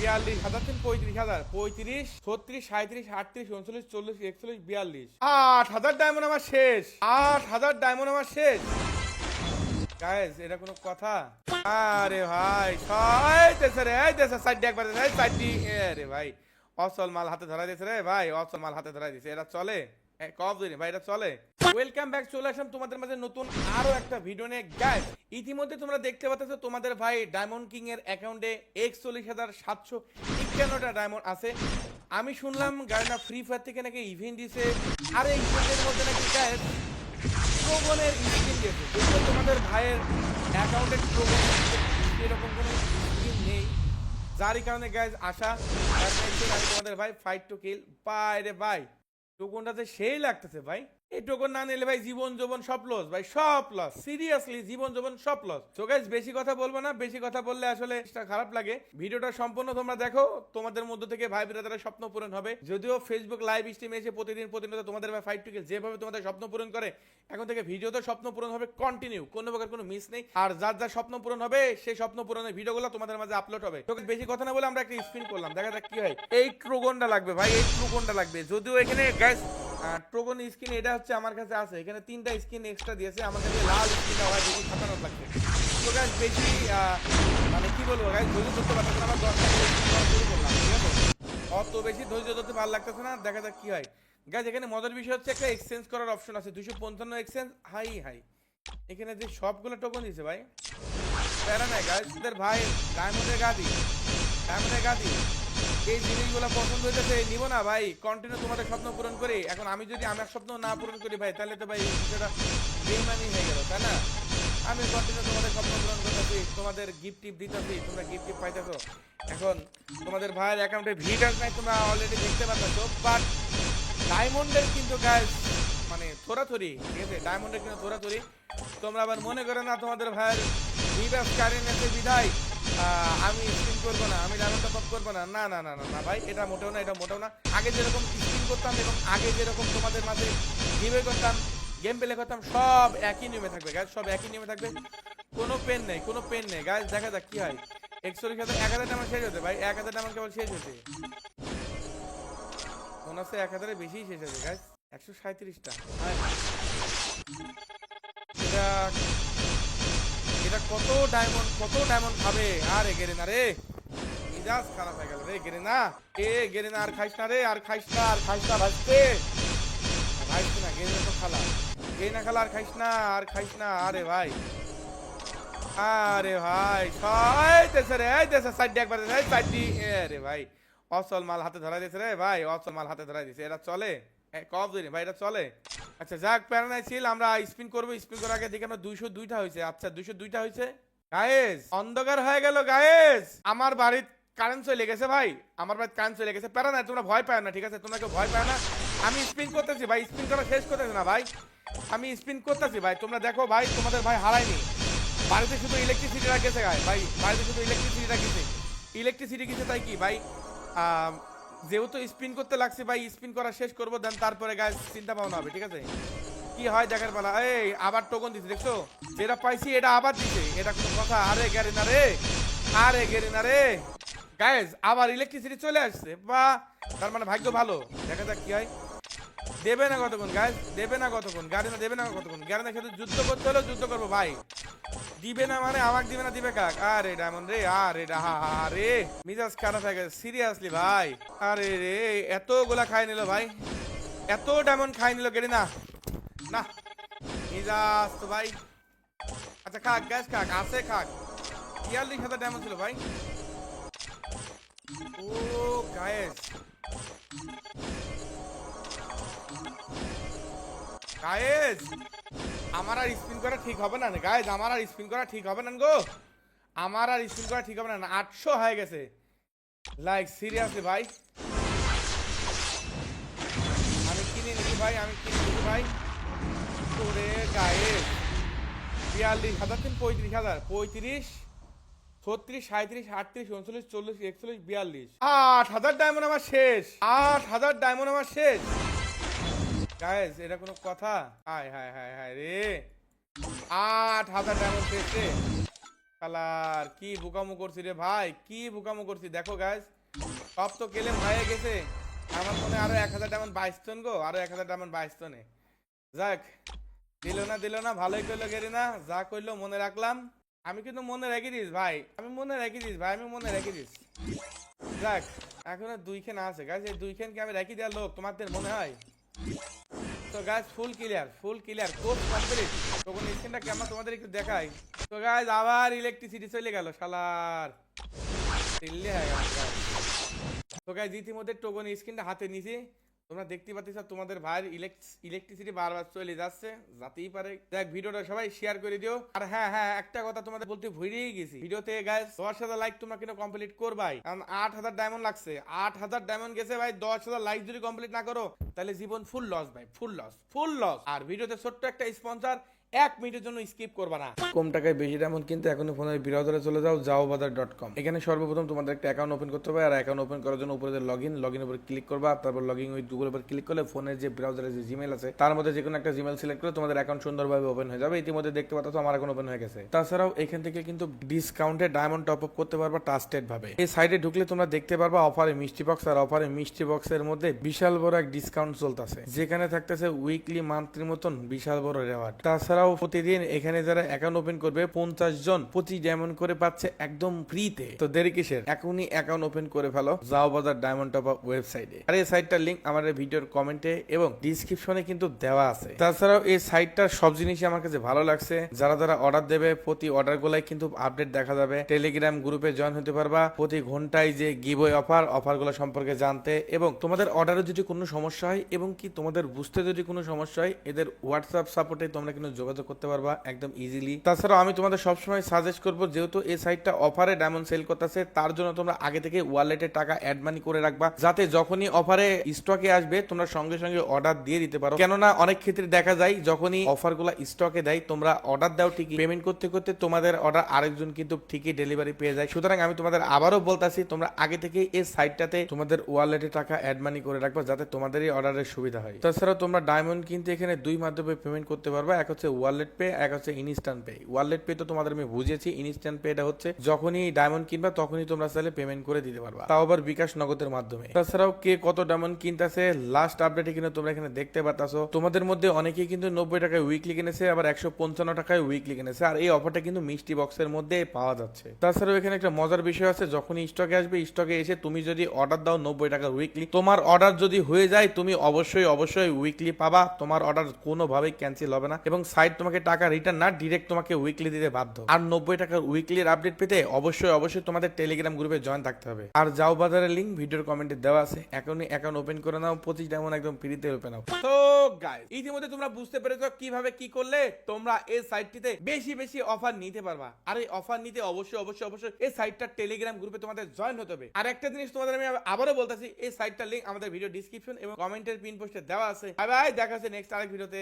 বিয়াল্লিশ তিন পঁয়ত্রিশ, হাজার, পঁয়ত্রিশ, ছত্রিশ সাঁত্রিশ আটত্রিশ, উনচল্লিশ, চল্লিশ, একচল্লিশ, বিয়াল্লিশ। আট হাজার ডায়মন্ড আমার শেষ। আট হাজার ডায়মন্ড আমার শেষ। এটা কোনো কথা? আরে ভাই, ছয় দেশে রে, এই দেশে সাইড একবার রে ভাই অসল মাল হাতে ধরা দিয়েছে রে ভাই অসল মাল হাতে ধরা দিয়েছে এটা চলে? ভাই চলে। ওয়েলকাম চলে আসলাম তোমাদের মাঝে নতুন আরও একটা ভিডিও নিয়ে। ইতিমধ্যে তোমরা দেখতে তোমাদের ভাই ডায়মন্ড হাজার সাতশো ডায়মন্ড আছে। আমি শুনলাম গাড়িটা ফ্রি ফায়ার থেকে নাকি ইভেন্ট দিছে। আর এই মধ্যে নাকি যদিও তোমাদের ভাইয়ের অ্যাকাউন্টে এরকম কোনো নেই। যারই কারণে গাইজ আমি তোমাদের ভাই ফাইট টু কিল বাই রে ভাই কোনটাতে সেই লাগতেছে ভাই। এই টোকন না নিলে ভাই জীবন যৌবন সব লস ভাই সব লস সিরিয়াসলি জীবন যৌবন সব লস তো গাইজ বেশি কথা বলব না, বেশি কথা বললে আসলে খারাপ লাগে। ভিডিওটা সম্পূর্ণ তোমরা দেখো, তোমাদের মধ্য থেকে ভাই বিরাদারের স্বপ্ন পূরণ হবে। যদিও ফেসবুক লাইভ স্ট্রিমে এসে প্রতিদিন প্রতিনিয়ত তোমাদের ভাই ফাইট টু কিল যেভাবে তোমাদের স্বপ্ন পূরণ করে, এখন থেকে ভিডিওতে স্বপ্ন পূরণ হবে কন্টিনিউ কোনো প্রকার কোনো মিস নেই। আর যার যার স্বপ্ন পূরণ হবে, সেই স্বপ্ন পূরণের ভিডিওগুলো তোমাদের মাঝে আপলোড হবে। তো বেশি কথা না বলে আমরা একটা স্পিন করলাম, দেখা যাক কি হয়। এই ট্রোগনটা লাগবে ভাই, এই ট্রোগনটা লাগবে। যদিও এখানে গ্যাস ট্রোগন স্কিন এটা হচ্ছে আমার কাছে আছে। এখানে তিনটা স্কিন এক্সট্রা দিয়েছে। আমার কাছে লাল স্কিনটা হয় বেশি খাতানো লাগছে। তো গ্যাস বেশি মানে কি বলব গাইজ ধৈর্য ধরতে পারতেছে না, আমার দশটা শুরু করলাম ঠিক আছে? অত বেশি ধৈর্য ধরতে ভালো লাগতেছে না, দেখা যাক কি হয়। গাছ এখানে মজার বিষয় হচ্ছে একটা এক্সচেঞ্জ করার অপশন আছে দুশো পঞ্চান্ন এক্সচেঞ্জ হাই হাই। এখানে যে সবগুলো টোকন দিছে ভাই, প্যারা নাই গাছ ভাই ডায়মন্ডের গাদি ডায়মন্ডের গাদি। এই জিনিসগুলো পছন্দ হইতেছে, নিব না ভাই। কন্টিনিউ তোমাদের স্বপ্ন পূরণ করি। এখন আমি যদি আমার স্বপ্ন না পূরণ করি ভাই, তাহলে তো ভাই বিষয়টা বেমানি হয়ে গেল, তাই না? আমি কন্টিনিউ তোমাদের স্বপ্ন পূরণ করতেছি, তোমাদের গিফট টিপ দিতেছি, তোমরা গিফট টিপ পাইতেছো। এখন তোমাদের ভাইয়ের অ্যাকাউন্টে ভিটার নাই, তোমরা অলরেডি দেখতে পাচ্ছ বাট ডায়মন্ডের কিন্তু গাছ মানে থোড়াথড়ি, ঠিক আছে? ডায়মন্ডের কিন্তু থোড়াথড়ি। তোমরা আবার মনে করে না তোমাদের ভাইয়ের ভিভাস কারেন্ট আছে বিদায় আমি করব না, আমি ডায়মন্ডটা পপ করব না। না না না না ভাই, এটা মোটেও না, এটা মোটেও না। আগে যেরকম স্পিন করতাম এবং আগে যেরকম তোমাদের মাঝে গিভে করতাম গেম প্লে করতাম, সব একই নিয়মে থাকবে গাছ সব একই নিয়মে থাকবে। কোনো পেন নেই, কোনো পেন নেই। গাছ দেখা যাক কি হয়। একচল্লিশ হাজার এক হাজার টাকা শেষ হতে, ভাই, এক হাজার টাকা কেবল শেষ হতে। মনে হচ্ছে এক হাজারের বেশি শেষ হয়েছে গাছ একশো সাঁত্রিশটা এটা এটা কত ডায়মন্ড কত ডায়মন্ড খাবে? আরে গেরে না রে। মিজাজ খারাপ হয়ে গেল রে গেরে না এ গেরে না আর খাইস না রে, আর খাইস না, আর খাইস না ভাজতে ভাইস না গেরে তো খালা। গেরে না খালা, আর খাইস না, আর খাইস না, আরে ভাই। আরে ভাই ছয় দেশে রে, এই দেশে সাইড একবার এই সাইডটি রে ভাই অসল মাল হাতে ধরা দিয়েছে রে ভাই অসল মাল হাতে ধরা দিয়েছে এটা চলে। কব দিন ভাই, এটা চলে। আচ্ছা যাক প্যারানাই ছিল আমরা স্পিন করব, স্পিন করার আগে দেখে আমরা দুইশো দুইটা হয়েছে। আচ্ছা দুইশো দুইটা হয়েছে? গায়েস, অন্ধকার হয়ে গেল, গায়েস! আমার বাড়ির কারেন্ট চলে গেছে ভাই। আমার বাড়ির কারেন্ট চলে গেছে। প্যারা নাই তোমরা ভয় পায় না, ঠিক আছে? তোমরা কেউ ভয় পায় না। আমি স্পিন করতেছি ভাই স্পিন করা শেষ করতেছি না ভাই। আমি স্পিন করতেছি ভাই, তোমরা দেখো ভাই, তোমাদের ভাই হারায়নি। বাড়িতে শুধু ইলেকট্রিসিটিটা গেছে গায়ে। ভাই, বাড়িতে শুধু ইলেকট্রিসিটিটা গেছে। ইলেকট্রিসিটি গেছে তাই কি ভাই? যেহেতু স্পিন করতে লাগছে ভাই স্পিন করা শেষ করব দেন তারপরে গায়ে চিন্তা ভাবনা হবে, ঠিক আছে? কি হয় দেখার বেলা এই, আবার টোকন দিছে, দেখছ? যেটা পাইছি, এটা আবার দিছে। এটা কোনো কথা, আরে গেরে না রে, আরে গেরে না রে। গায়েস আবার ইলেকট্রিসিটি চলে আসছে, বা, তার মানে ভাগ্য ভালো। দেখা যাক কি হয়। দেবে না কতক্ষণ গাছ দেবে না কতক্ষণ? গাড়ি না, দেবে না কতক্ষণ? গাড়ি না সাথে যুদ্ধ করতে হলেও যুদ্ধ করব, ভাই। দিবে না মানে আমাকে দিবে না, দিবে কাক? আরে ডায়মন্ড রে, আরে আরে। মিজাজ খারাপ গেছে সিরিয়াসলি ভাই। আরে রে, এতগুলা খাই নিল ভাই। এত ডায়মন্ড খাই নিল গেড়ি না। না। মিজাজ তো ভাই। আচ্ছা খাক গ্যাস খাক, আছে খাক। বিয়াল্লিশ হাজার ডায়মন্ড ছিল ভাই। ও গায়েস গায়েস আমার আর স্পিন করা ঠিক হবে না গায়েস আমার আর স্পিন করা ঠিক হবে না গো। আমার আর স্পিন করা ঠিক হবে না আটশো হয়ে গেছে। লাইক সিরিয়াসলি ভাই। আমি কিনে নিচ্ছি ভাই, আমি কিনে নিচ্ছি ভাই। তোরে গায়েস বিয়াল্লিশ হাজার তিন, পঁয়ত্রিশ হাজার, পঁয়ত্রিশ, ছত্রিশ সাঁত্রিশ আটত্রিশ, উনচল্লিশ, চল্লিশ, একচল্লিশ, বিয়াল্লিশ। আট হাজার ডায়মন্ড আমার শেষ, আট হাজার ডায়মন্ড আমার শেষ। গাইস এটা কোনো কথা? হায় হায় হায় হায় রে। আট হাজার ডায়মন্ড শেষ রে শালার কি বুকামো করছি রে ভাই? কি বুকামো করছি? দেখো গাইস সব তো কেলেম হয়ে গেছে। আমার মনে আরও এক হাজার ডায়মন্ড বাইশ টন গো, আরও এক হাজার ডায়মন্ড বাইশ টনে যাক, দিল না দিল না, ভালোই করল গেরি না যা করল মনে রাখলাম। আমি কিন্তু মনে রেখে দিস, ভাই। আমি মনে রেখে দিস, ভাই, আমি মনে রেখে দিস। যাক, এখন দুইখান আছে। গাছ এই দুইখানকে আমি রেখে দেওয়ার লোক তোমাদের মনে হয়? তো গাছ full clear full clear course complete তখন স্ক্রিনটা কেমন তোমাদের একটু দেখাই। তো গাছ আবার ইলেকট্রিসিটি চলে গেল সালার দিল্লি হয়ে গেল তো গাছ ইতিমধ্যে টোকন স্ক্রিনটা হাতে নিছি তোমরা দেখতে পাচ্ছ তোমাদের ভাইয়ের ইলেকট্রিসিটি বারবার চলে যাচ্ছে, যাতেই পারে। দেখ, ভিডিওটা সবাই শেয়ার করে দিও। আর হ্যাঁ হ্যাঁ একটা কথা তোমাদের বলতে ভুলেই গেছি। ভিডিওতে গাইস দশ হাজার লাইক তোমরা কিন্তু কমপ্লিট করবাই। কারণ আট হাজার ডায়মন্ড লাগছে। আট হাজার ডায়মন্ড গেছে ভাই, দশ হাজার লাইক যদি কমপ্লিট না করো, তাহলে জীবন ফুল লস ভাই ফুল লস ফুল লস আর ভিডিওতে ছোট্ট একটা স্পন্সর এক মিনিটের জন্য স্কিপ করবা না। কম টাকায় বেশি ডায়মন্ড কিন্তু এখনই ফোনের বিরাউজারে চলে যাও যাও বাজার ডট কম এখানে সর্বপ্রথম তোমাদের একটা অ্যাকাউন্ট ওপেন করতে হবে, আর অ্যাকাউন্ট ওপেন করার জন্য উপরে লগ ইন লগ ইন উপর ক্লিক করবা, তারপর লগ ইন উইথ গুগল উপর ক্লিক করলে ফোনের যে ব্রাউজারে যে জিমেল আছে, তার মধ্যে যে কোনো একটা জিমেল সিলেক্ট করে তোমাদের অ্যাকাউন্ট সুন্দরভাবে ওপেন হয়ে যাবে। ইতিমধ্যে দেখতে পাচ্ছ আমার এখন ওপেন হয়ে গেছে। তাছাড়াও এখান থেকে কিন্তু ডিসকাউন্টে ডায়মন্ড টপ আপ করতে পারবা ট্রাস্টেড ভাবে। এই সাইডে ঢুকলে তোমরা দেখতে পারবা অফারে মিষ্টি বক্স আর অফারে মিষ্টি বক্সের মধ্যে বিশাল বড় এক ডিসকাউন্ট চলতেছে। যেখানে থাকতেছে উইকলি মান্থলির মতন বিশাল বড় রেওয়ার্ড তাছাড়াও প্রতিদিন এখানে যারা অ্যাকাউন্ট ওপেন করবে, পঞ্চাশ জন প্রতি ডায়মন্ড করে পাচ্ছে একদম ফ্রিতে তো দেরি কিসের? এখনই অ্যাকাউন্ট ওপেন করে ফেলো যাও বাজার ডায়মন্ড টপ ওয়েবসাইটে আর এই সাইটটার লিঙ্ক আমাদের ভিডিওর কমেন্টে এবং ডিসক্রিপশনে কিন্তু দেওয়া আছে। তাছাড়াও এই সাইটটার সব জিনিসই আমার কাছে ভালো লাগছে। যারা যারা অর্ডার দেবে, প্রতি অর্ডার গুলাই কিন্তু আপডেট দেখা যাবে। টেলিগ্রাম গ্রুপে জয়েন হতে পারবা। প্রতি ঘন্টায় যে গিভওয়ে অফার অফারগুলো সম্পর্কে জানতে এবং তোমাদের অর্ডারে যদি কোনো সমস্যা হয় এবং কি তোমাদের বুঝতে যদি কোনো সমস্যা হয়, এদের হোয়াটসঅ্যাপ সাপোর্টে তোমরা কিন্তু যোগাযোগ করতে পারবা একদম ইজিলি তাছাড়াও আমি তোমাদের সবসময় সাজেস্ট করব, যেহেতু এই সাইটটা অফারে ডায়মন্ড সেল করতেছে, তার জন্য তোমরা আগে থেকে ওয়ালেটে টাকা অ্যাড মানি করে রাখবা, যাতে যখনই অফারে স্টকে আসবে, তোমরা সঙ্গে সঙ্গে অর্ডার দিয়ে দিতে পারো। কেননা অনেক ক্ষেত্রে দেখা যায়, যখনই অফারগুলা স্টকে দেয়, তোমরা অর্ডার দাও ঠিকই পেমেন্ট করতে করতে তোমাদের অর্ডার আরেকজন কিন্তু ঠিকই ডেলিভারি পেয়ে যায়। সুতরাং আমি তোমাদের আবারও বলতাছি, তোমরা আগে থেকে এই সাইটটাতে তোমাদের ওয়ালেটে টাকা অ্যাড মানি করে রাখবা, যাতে তোমাদেরই অর্ডারের সুবিধা হয়। তাছাড়াও তোমরা ডায়মন্ড কিনতে এখানে দুই মাধ্যমে পেমেন্ট করতে পারবা, এক হচ্ছে ওয়ালেট পে এক হচ্ছে ইনস্ট্যান্ট পে ওয়ালেট পে তো তোমাদের আমি বুঝেছি ইনস্ট্যান্ট পেটা হচ্ছে যখনই ডায়মন্ড কিনবা তখনই তোমরা চাইলে পেমেন্ট করে দিতে পারবা। তাও আবার বিকাশ নগদের মাধ্যমে। তাছাড়াও কে কত ডায়মন্ড কিনতেছে লাস্ট আপডেটে কিন্তু তোমরা এখানে দেখতে পাচ্ছ তোমাদের মধ্যে অনেকেই কিন্তু নব্বই টাকায় উইকলি কিনেছে, আবার একশো পঞ্চান্ন টাকায় উইকলি কিনেছে। আর এই অফারটা কিন্তু মিষ্টি বক্সের মধ্যে পাওয়া যাচ্ছে। তাছাড়াও এখানে একটা মজার বিষয় আছে, যখনই স্টকে আসবে স্টকে এসে তুমি যদি অর্ডার দাও নব্বই টাকার উইকলি তোমার অর্ডার যদি হয়ে যায়, তুমি অবশ্যই অবশ্যই উইকলি পাবা। তোমার অর্ডার কোনোভাবেই ক্যান্সেল হবে না। এবং সাইট তোমাকে টাকা রিটার্ন না ডিরেক্ট তোমাকে উইকলি দিতে বাধ্য। আর নব্বই টাকার উইকলির আপডেট পেতে অবশ্যই অবশ্যই তোমাদের টেলিগ্রাম গ্রুপে জয়েন থাকতে হবে। আর যাও বাজারের লিঙ্ক ভিডিওর কমেন্টে দেওয়া আছে। এখনই অ্যাকাউন্ট ওপেন করে নাও, পঁচিশ ডায়মন্ড একদম ফ্রিতে ওপেন নাও তো গাইস ইতিমধ্যে তোমরা বুঝতে পেরেছ কীভাবে কি করলে তোমরা এই সাইটটিতে বেশি বেশি অফার নিতে পারবা। আর এই অফার নিতে অবশ্যই অবশ্যই অবশ্যই এই সাইটটার টেলিগ্রাম গ্রুপে তোমাদের জয়েন হতে হবে। আর একটা জিনিস তোমাদের আমি আবারও বলতেছি, এই সাইটটার লিঙ্ক আমাদের ভিডিও ডিসক্রিপশন এবং কমেন্টের পিন পোস্টে দেওয়া আছে। বাই বাই দেখা হচ্ছে নেক্সট আরেক ভিডিওতে